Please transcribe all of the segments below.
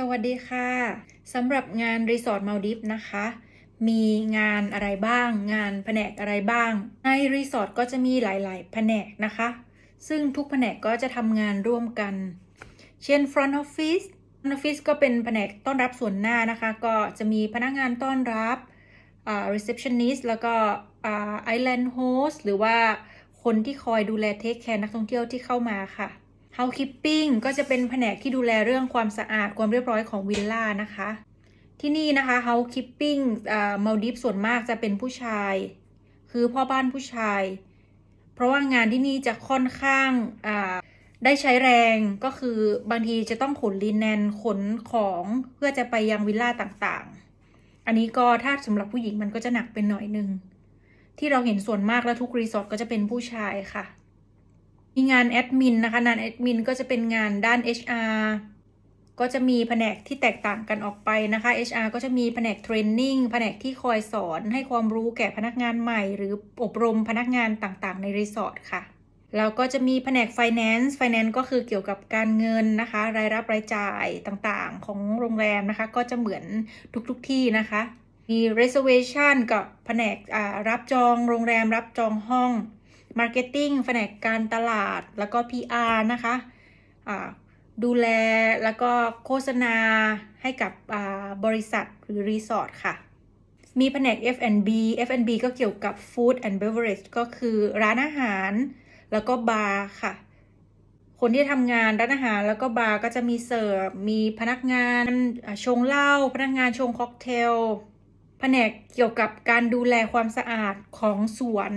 สวัสดีค่ะสำหรับงานรีสอร์ทมาลดิฟนะคะ มีงานอะไรบ้าง งานแผนกอะไรบ้าง ในรีสอร์ทก็จะมีหลาย ๆ แผนกนะคะ ซึ่งทุกแผนกก็จะทำงานร่วมกัน เช่น front office front office ก็เป็นแผนกต้อนรับส่วนหน้านะคะ ก็จะมีพนักงานต้อนรับ receptionist แล้วก็ island host หรือว่าคนที่คอยดูแลเทคแคร์นักท่องเที่ยวที่เข้ามาค่ะ housekeeping ก็จะเป็นแผนกที่ดูแลเรื่องความสะอาดความเรียบร้อยของวิลล่านะคะ ที่นี่นะคะ housekeeping มาดิฟส่วนมากจะเป็นผู้ชาย คือพ่อบ้านผู้ชาย เพราะว่างานที่นี่จะค่อนข้างได้ใช้แรงก็คือบางทีจะต้องขนลินแนนขนของเพื่อจะไปยังวิลล่าต่างๆ อันนี้ก็ถ้าสำหรับผู้หญิงมันก็จะหนักเป็นหน่อยนึงที่เราเห็นส่วนมากแล้วทุกรีสอร์ทก็จะเป็นผู้ชายค่ะ มีงานแอดมินนะคะงานแอดมินก็จะเป็นงานด้าน HR ก็จะมีแผนกที่แตกต่างกันออกไปนะคะ HR ก็จะมีแผนกเทรนนิ่งแผนกที่คอยสอนให้ความรู้แก่พนักงานใหม่ หรืออบรมพนักงานต่างๆ ในรีสอร์ทค่ะ แล้วก็จะมีแผนก Finance Finance ก็คือเกี่ยวกับการเงินนะคะ รายรับรายจ่ายต่างๆ ของโรงแรมนะคะ ก็จะเหมือนทุกๆที่นะคะ มี reservation กับแผนกอ่ารับจองโรงแรมรับจองห้อง Marketing แผนกการตลาดแล้วก็ PR นะคะดูแลแล้วก็โฆษณาให้กับบริษัทหรือรีสอร์ทค่ะ มีแผนก F&B F&B ก็เกี่ยวกับ Food and Beverage ก็คือร้านอาหารแล้วก็บาร์ค่ะ คนที่ทำงานร้านอาหารแล้วก็บาร์ก็จะมีเสิร์ฟ มีพนักงานชงเหล้า พนักงานชงค็อกเทล แผนกเกี่ยวกับการดูแลความสะอาดของสวน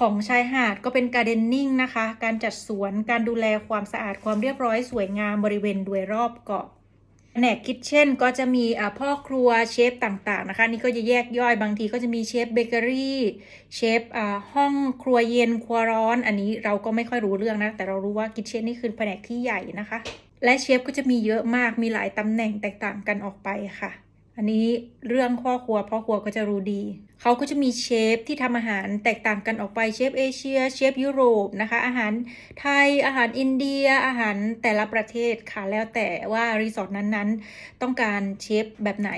ของชายหาดก็เป็นการเดนนิ่งนะคะ การจัดสวน การดูแลความสะอาดความเรียบร้อยสวยงามบริเวณโดยรอบเกาะแผนกคิทเช่นก็จะมีพ่อครัวเชฟต่างๆนะคะนี่ก็จะแยกย่อยบางทีก็จะมีเชฟเบเกอรี่เชฟห้องครัวเย็นครัวร้อน อันนี้เราก็ไม่ค่อยรู้เรื่องนะ แต่เรารู้ว่าคิทเช่นนี่คือแผนกที่ใหญ่นะคะ และเชฟก็จะมีเยอะมากมีหลายตำแหน่งแตกต่างกันออกไปค่ะ อันนี้เรื่องพ่อครัวพ่อครัวก็จะรู้ดี เขาก็จะมีเชฟที่ทำอาหารแตกต่างกันออกไปเชฟเอเชียเชฟยุโรปนะคะ อาหารไทยอาหารอินเดียอาหารแต่ละประเทศค่ะแล้วแต่ว่ารีสอร์ทนั้นๆ ต้องการเชฟแบบไหน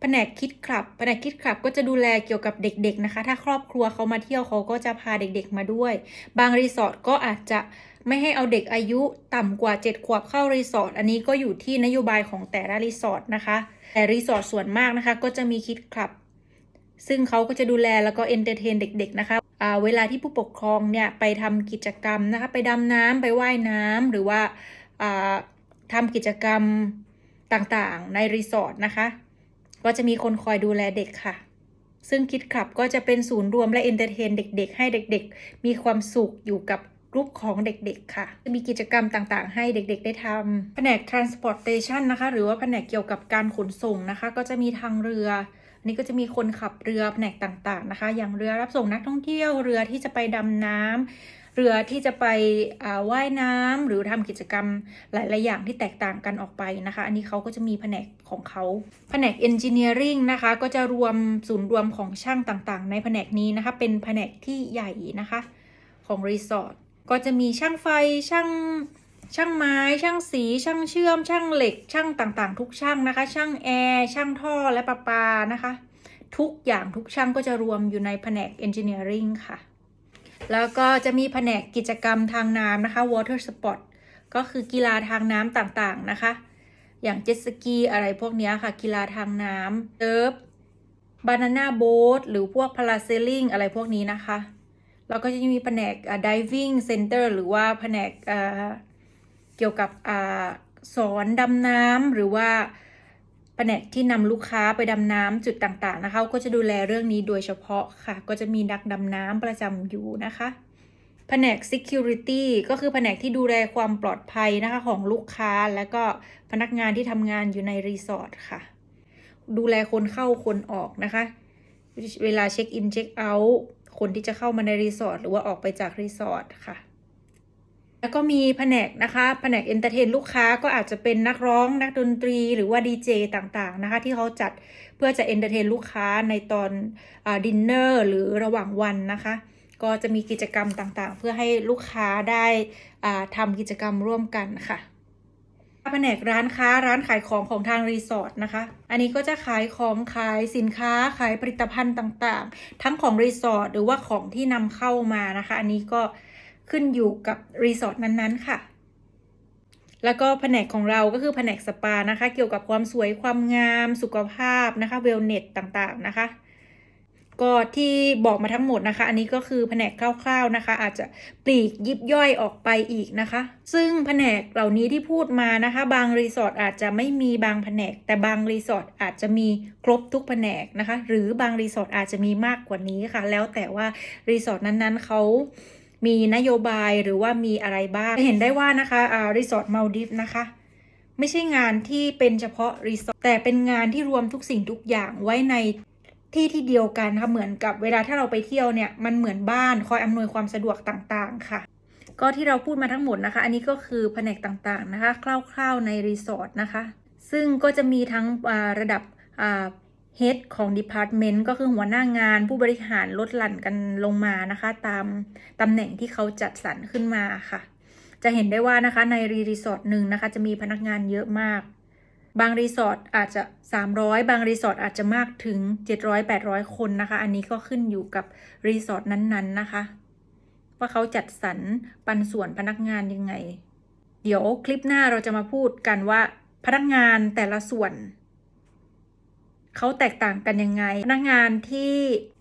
แผนกคิดคลับแผนกคิดคลับก็จะดูแลเกี่ยวกับเด็กๆนะคะ ถ้าครอบครัวเขามาเที่ยวเขาก็จะพาเด็กๆมาด้วย บางรีสอร์ทก็อาจจะไม่ให้เอาเด็กอายุต่ำกว่า 7 ขวบเข้ารีสอร์ทอันนี้ก็อยู่ที่นโยบายของแต่ละรีสอร์ทนะคะ แต่รีสอร์ทส่วนมากนะคะ ก็จะมีคิดคลับ ซึ่งเขาก็จะดูแลแล้วก็เอนเตอร์เทนเด็ก ๆ นะคะเวลาที่ผู้ปกครองเนี่ยไปทำกิจกรรมนะคะ ไปดำน้ำไปว่ายน้ำหรือว่าอ่าทำกิจกรรมต่างๆ ในรีสอร์ทนะคะ ก็จะมีคนคอยดูแลเด็กค่ะ ซึ่งคิดคลับก็จะเป็นศูนย์รวมและเอนเตอร์เทนเด็ก ๆ ให้เด็ก ๆ มีความสุขอยู่กับกลุ่มของเด็ก ๆ ค่ะ จะมีกิจกรรมต่างๆ ให้เด็ก ๆ ได้ทำแผนก transportation นะคะ หรือว่าแผนกเกี่ยวกับการขนส่งนะคะ ก็จะมีทางเรืออันนี้ก็จะมีคนขับเรือแผนกต่างๆนะคะ อย่างเรือรับส่งนักท่องเที่ยวเรือที่จะไปดำน้ำ เรือที่จะไปว่ายน้ำหรือทำกิจกรรมหลาย ๆ อย่างที่แตกต่างกันออกไปนะคะ อันนี้เขาก็จะมีแผนกของเขา แผนก engineering นะคะ ก็จะรวมศูนย์รวมของช่างต่าง ๆ ในแผนกนี้นะคะ เป็นแผนกที่ใหญ่นะคะของรีสอร์ท ก็จะมีช่างไฟ ช่างช่างไม้ ช่างสี ช่างเชื่อม ช่างเหล็ก ช่างต่าง ๆ ทุกช่างนะคะ ช่างแอร์ ช่างท่อ และประปานะคะ ทุกอย่างทุกช่างก็จะรวมอยู่ในแผนก engineering ค่ะ แล้วก็จะมีแผนกกิจกรรมทางน้ำนะคะ water sport ก็คือกีฬาทางน้ำต่างๆนะคะ อย่างเจ็ตสกีอะไรพวกนี้ค่ะ กีฬาทางน้ำเซิร์ฟบานาน่าโบ๊ทหรือพวกพาราเซลลิงอะไรพวกนี้นะคะแล้วก็จะมีแผนก diving center หรือว่าแผนกเกี่ยวกับอสอนดำน้ำหรือว่า แผนกที่นำลูกค้าไปดำน้ำจุดต่างๆนะคะก็จะดูแลเรื่องนี้โดยเฉพาะค่ะ ก็จะมีนักดำน้ำประจำอยู่นะคะแผนก security ก็คือแผนกที่ดูแลความปลอดภัยนะคะของลูกค้าและก็พนักงานที่ทำงานอยู่ในรีสอร์ทค่ะ ดูแลคนเข้าคนออกนะคะ เวลาเช็คอินเช็คเอาท์คนที่จะเข้ามาในรีสอร์ทหรือว่าออกไปจากรีสอร์ทค่ะ แล้วก็มีแผนกนะคะแผนกเอนเตอร์เทนลูกค้าก็อาจจะเป็นนักร้องนักดนตรีหรือว่าดีเจต่างๆนะคะ ที่เขาจัดเพื่อจะเอนเตอร์เทนลูกค้าในตอนดินเนอร์หรือระหว่างวันนะคะ ก็จะมีกิจกรรมต่างๆ เพื่อให้ลูกค้าได้ทำกิจกรรมร่วมกันค่ะแผนกร้านค้าร้านขายของของทางรีสอร์ทนะคะ อันนี้ก็จะขายของขายสินค้าขายผลิตภัณฑ์ต่างๆ ทั้งของรีสอร์ทหรือว่าของที่นำเข้ามานะคะ อันนี้ก็ ขึ้นอยู่กับรีสอร์ทนั้นๆค่ะ แล้วก็แผนกของเราก็คือแผนกสปานะคะ เกี่ยวกับความสวยความงามสุขภาพนะคะเวลเนสต่างๆนะคะก็ที่บอกมาทั้งหมดนะคะ อันนี้ก็คือแผนกคร่าวๆนะคะ อาจจะปลีกยิบย่อยออกไปอีกนะคะ ซึ่งแผนกเหล่านี้ที่พูดมานะคะ บางรีสอร์ทอาจจะไม่มีบางแผนก แต่บางรีสอร์ทอาจจะมีครบทุกแผนกนะคะ หรือบางรีสอร์ทอาจจะมีมากกว่านี้ค่ะ แล้วแต่ว่ารีสอร์ทนั้นๆเขา มีนโยบายหรือว่ามีอะไรบ้างเห็นได้ว่านะคะรีสอร์ทมาลดิฟนะคะ ไม่ใช่งานที่เป็นเฉพาะรีสอร์ทแต่เป็นงานที่รวมทุกสิ่งทุกอย่างไว้ในที่ที่เดียวกันนะคะเหมือนกับเวลาถ้าเราไปเที่ยวเนี่ยมันเหมือนบ้านคอยอำนวยความสะดวกต่างๆค่ะ ก็ที่เราพูดมาทั้งหมดนะคะ อันนี้ก็คือแผนกต่างๆนะคะ คร่าวๆในรีสอร์ทนะคะ ซึ่งก็จะมีทั้งระดับ เฮดของ Department ก็คือหัวหน้างานผู้บริหารลดหลั่นกันลงมานะคะ ตามตำแหน่งที่เขาจัดสรรขึ้นมาค่ะ จะเห็นได้ว่านะคะในรีรีสอร์ทหนึ่งนะคะ จะมีพนักงานเยอะมาก บางรีสอร์ทอาจจะ 300 บางรีสอร์ทอาจจะมากถึง 700-800 คนนะคะ อันนี้ก็ขึ้นอยู่กับรีสอร์ทนั้นๆนะคะ ว่าเขาจัดสรรปันส่วนพนักงานยังไง เดี๋ยวคลิปหน้าเราจะมาพูดกันว่าพนักงานแต่ละส่วน เขาแตกต่างกันยังไง พนักงานที่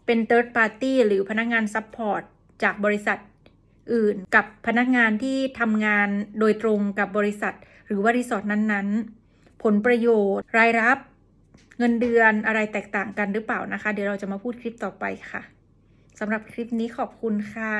เป็น third party หรือพนักงาน support จากบริษัทอื่น กับพนักงานที่ทำงานโดยตรงกับบริษัท หรือว่ารีสอร์ทนั้นๆ ผลประโยชน์รายรับเงินเดือนอะไรแตกต่างกันหรือเปล่านะคะ เดี๋ยวเราจะมาพูดคลิปต่อไปค่ะสำหรับคลิปนี้ขอบคุณค่ะ